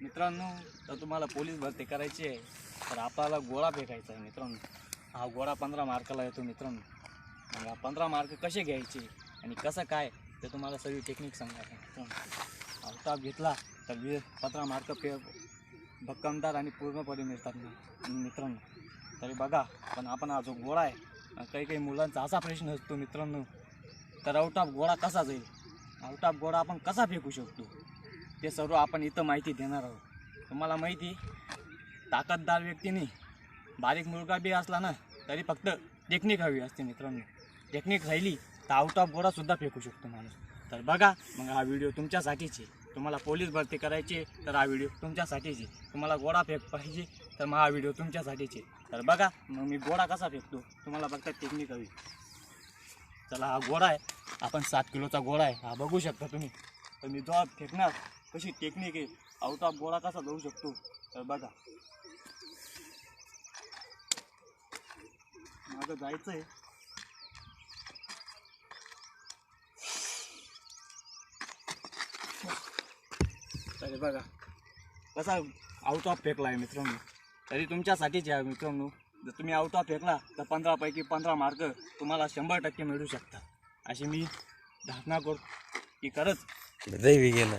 मित्रांनो तर तुम्हाला पोलीस भरती करायची आहे तर आपल्याला गोळा फेकायचा आहे मित्रांनो. हा गोळा पंधरा मार्काला येतो मित्रांनो. मग हा पंधरा मार्क कसे घ्यायचे आणि कसं काय ते तुम्हाला सगळी टेक्निक सांगायचं मित्रांनो. अवताप घेतला तर वीर पंधरा मार्क पे भक्कमदार आणि पूर्णपणे मिळतात मित्रांनो. तरी बघा पण आपण हा जो गोळा आहे काही काही मुलांचा असा प्रश्न असतो मित्रांनो तर आउट ऑफ गोळा कसा जाईल? आउट ऑफ गोळा आपण कसा फेकू शकतो? ते सर्व आपण इथं माहिती देणार आहोत. तुम्हाला माहिती ताकददार व्यक्तीने बारीक मुलगा बी असला ना तरी फक्त टेक्निक हवी असते मित्रांनो. टेक्निक राहिली तर आउट ऑफ गोळासुद्धा फेकू शकतो माणूस. तर बघा मग हा व्हिडिओ तुमच्यासाठीच आहे. तुम्हाला पोलीस भरती करायची तर हा व्हिडिओ तुमच्यासाठीच आहे. तुम्हाला गोळा फेक पाहिजे तर मग हा व्हिडिओ तुमच्यासाठीच आहे. तर बघा मग मी गोळा कसा फेकतो तुम्हाला फक्त टेक्निक हवी. चला हा गोळा आहे. आपण सात किलोचा गोळा आहे. हा बघू शकता तुम्ही. तर मी जो फेकणार कशी टेक्निक आहे? आउट ऑफ गोळा कसा जाऊ शकतो? तर बघा. माझं जायचं आहे तरी बघा. कसा आउट ऑफ फेकला आहे मित्रांनो. तरी तुमच्यासाठीच आहे मित्रांनो. जर तुम्ही आउट ऑफ फेकला तर पंधरापैकी पंधरा मार्क तुम्हाला शंभर टक्के मिळू शकतात. अशी मी धारणा करतो. की खरंच दही गेलं